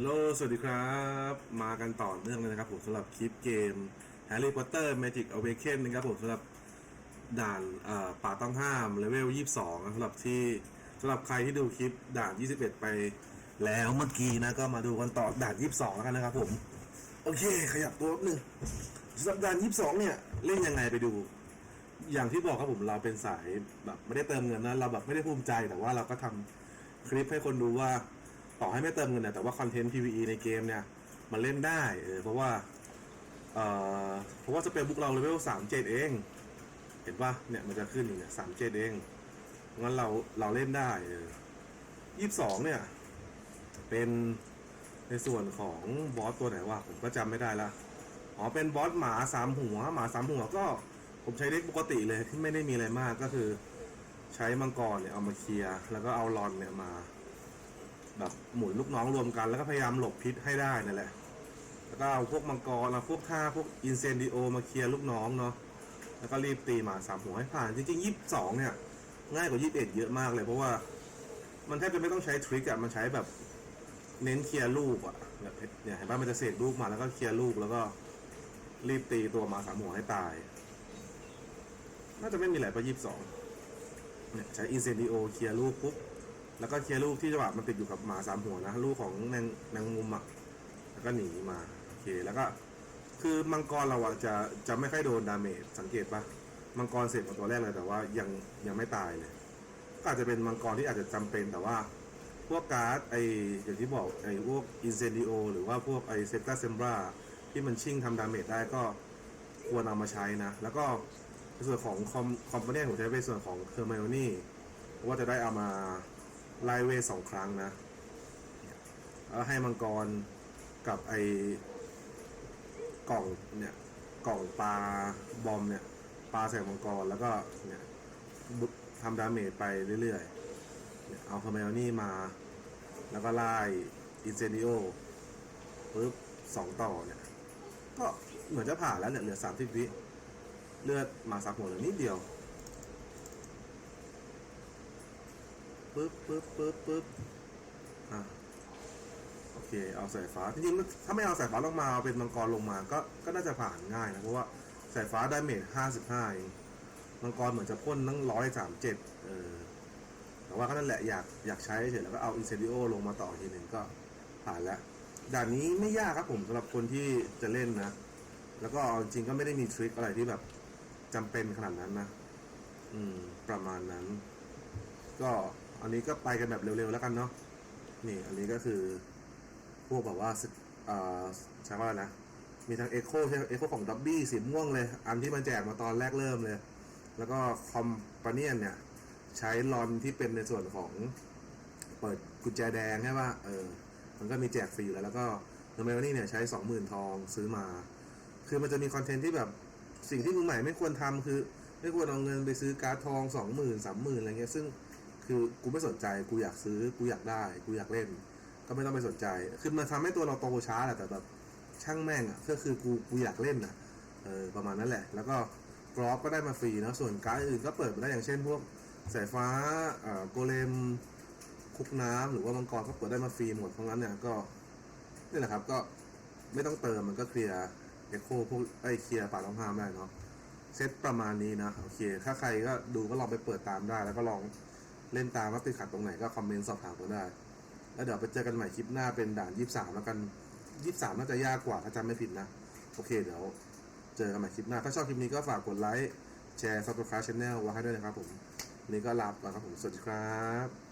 ฮัลโหล สวัสดีครับ มากันต่อเนื่องเลยนะครับผมสำหรับคลิปเกม Harry Potter Magic Awaken นะครับผมสำหรับด่านป่าต้องห้ามเลเวล 22นะสำหรับที่สำหรับใครที่ดูคลิปด่าน 21 ไป แล้วเมื่อกี้นะก็มาดูกันต่อด่าน 22 แล้วกันนะครับผม โอเค ขยับตัวหนึงสำหรับด่าน 22 เนี่ย เล่นยังไงไปดู อย่างที่บอกครับผมเราเป็นสายแบบไม่ได้เติมเงินนะเราแบบไม่ได้ภูมิใจแต่ว่าเราก็ทำคลิปให้คนดูว่า ต่อให้ไม่เติมเงินนะแต่ว่าคอนเทนต์ PVE ในเกมเนี่ย มันเล่นได้เออเพราะว่า เอ่อเพราะว่าจะเป็นบุกเราเลเวลสามเจ็ดเอง เห็นปะเนี่ยมันจะขึ้นอยู่เนี่ยสามเจ็ดเองงั้นเราเราเล่นได้เออยี่สิบสองเนี่ย เป็นในส่วนของบอสตัวไหนวะผมก็จำไม่ได้ละอ๋อเป็นบอสหมาสามหัวหมาสามหัวก็ผมใช้เด็กปกติเลยที่ไม่ได้มีอะไรมากก็คือ ใช้มังกรเนี่ยเอามาเคลียร์แล้วก็เอาลอนเนี่ยมา แบบหมุนลูกน้องรวมกัน แล้วก็พยายามหลบพิษให้ได้นั่นแหละ แล้วก็เอาพวกมังกรเอาพวกท่าพวกอินเซนดิโอมาเคลียร์ลูกน้องเนาะ แล้วก็รีบตีหมาสามหัวให้ผ่าน จริงๆยี่สิบสองเนี่ย ง่ายกว่ายี่สิบเอ็ดเยอะมากเลย เพราะว่ามันแทบจะไม่ต้องใช้ทริคอะมันใช้แบบเน้นเคลียร์ลูกอะแบบเนี่ยเห็นป่ะมันจะเสกลูกมาแล้วก็เคลียร์ลูกแล้วก็รีบตีตัวหมาสามหัวให้ตาย น่าจะไม่มีอะไรป่ะยี่สิบสองเนี่ยใช้อินเซนดิโอเคลียร์ลูกปุ๊บ แล้วก็เคลียร์ลูกที่จังหวะมันติดอยู่กับหมาสามหัวนะลูกของแมงแมงมุมอะแล้วก็หนีมาโอเคแล้วก็ คือมังกรเราอะจะจะไม่ค่อยโดนดาเมจสังเกตปะมังกรเสร็จตัวแรกเลยแต่ว่ายังยังไม่ตายเลยก็อาจจะเป็นมังกรที่อาจจะจำเป็นแต่ว่า พวกการ์ดไออย่างที่บอกไอพวกอินเซนดิโอหรือว่าพวกไอเซปตาเซมบราที่มันชิ่งทำดาเมจได้ก็ควรเอามาใช้นะ แล้วก็ในส่วนของคอมคอมโพเนนต์ผมใช้เป็นส่วนของเคอร์ม o นี่เพราะว่าจะได้เอามา ไล่เวสองครั้งนะแล้วให้มังกรกับไอ้กล่องเนี่ยกล่องปลาบอมเนี่ยปลาใส่มังกรแล้วก็เนี่ยทำดาเมจไปเรื่อยๆเยเอาคาเมลนี่มา แล้วก็ไล่อินเซนิโอปึ๊บสองต่อเนี่ย ก็เหมือนจะผ่านแล้วเนี่ยเหลือสามสิบวิ เลือดมาสักหัวเหลือนิดเดียว ปึ๊บปึ๊บปึ๊บปึ๊บอะโอเค เอาสายฟ้าจริงๆถ้าไม่เอาสายฟ้าลงมาเอาเป็นมังกรลงมาก็ก็น่าจะผ่านง่ายนะเพราะว่าสายฟ้าดาเมจห้าสิบห้าเองมังกรเหมือนจะพ่นตั้งร้อยสามเจ็ดเออแต่ว่าก็นั่นแหละอยากอยากใช้เฉยแล้วก็เอาอินเซดิโอลงมาต่อทีหนึ่งก็ผ่านแล้วด่านนี้ไม่ยากครับผมสำหรับคนที่จะเล่นนะ แล้วก็จริงก็ไม่ได้มีทริคอะไรที่แบบจำเป็นขนาดนั้นนะ อืม ประมาณนั้น ก็ อันนี้ก็ไปกันแบบเร็วๆแล้วกันเนาะนี่อันนี้ก็คือพวกแบบว่าอ่าใช้ว่านะ มีทั้งเอ็กโคใช่เอ็กโคของดับบี้สีม่วงเลย อันที่มันแจกมาตอนแรกเริ่มเลย แล้วก็คอมปาเนียนเนี่ย ใช้ลอนที่เป็นในส่วนของเปิดกุญแจแดงใช่ป่ะเออ มันก็มีแจกฟรีอยู่แล้ว แล้วก็เนเมลนี่เนี่ยใช้สองหมื่นทองซื้อมา คือมันจะมีคอนเทนต์ที่แบบสิ่งที่มึงใหม่ไม่ควรทำคือ ไม่ควรเอาเงินไปซื้อการ์ดทองสองหมื่นสามหมื่นอะไรเงี้ยซึ่ง คือกูไม่สนใจกูอยากซื้อกูอยากได้ กูอยากเล่น ก็ไม่ต้องไปสนใจ คือมันทำให้ตัวเราโตช้าแหละแต่แบบช่างแม่งอะก็คือกูกูอยากเล่นอะเออประมาณนั้นแหละ แล้วก็กรอบก็ได้มาฟรีนะส่วนการ์ดอื่นก็เปิดมาได้อย่างเช่น พวกสายฟ้าอ่าโกเลมคุกน้ำหรือว่ามังกรก็เปิดได้มาฟรีหมดเพราะงั้นเนี่ยก็นี่แหละครับก็ไม่ต้องเติมมันก็เคลียร์เอโคพวกไอ้เคลียร์ป่าต้องห้ามได้เนาะเซตประมาณนี้นะโอเค ถ้าใครก็ดูก็ลองไปเปิดตามได้ แล้วก็ลอง เล่นตามว่าติดขัดตรงไหนก็คอมเมนต์สอบถามกันได้ แล้วเดี๋ยวไปเจอกันใหม่คลิปหน้าเป็นด่านยี่สามแล้วกันยี่สามน่าจะยากกว่าถ้าจำไม่ผิดนะ โอเคเดี๋ยวเจอกันใหม่คลิปหน้า ถ้าชอบคลิปนี้ก็ฝากกดไลค์แชร์ซับสไครต์ช anel ไว้ให้ด้วยนะครับผม นี่ก็ลาไปก่อนครับผม สวัสดีครับ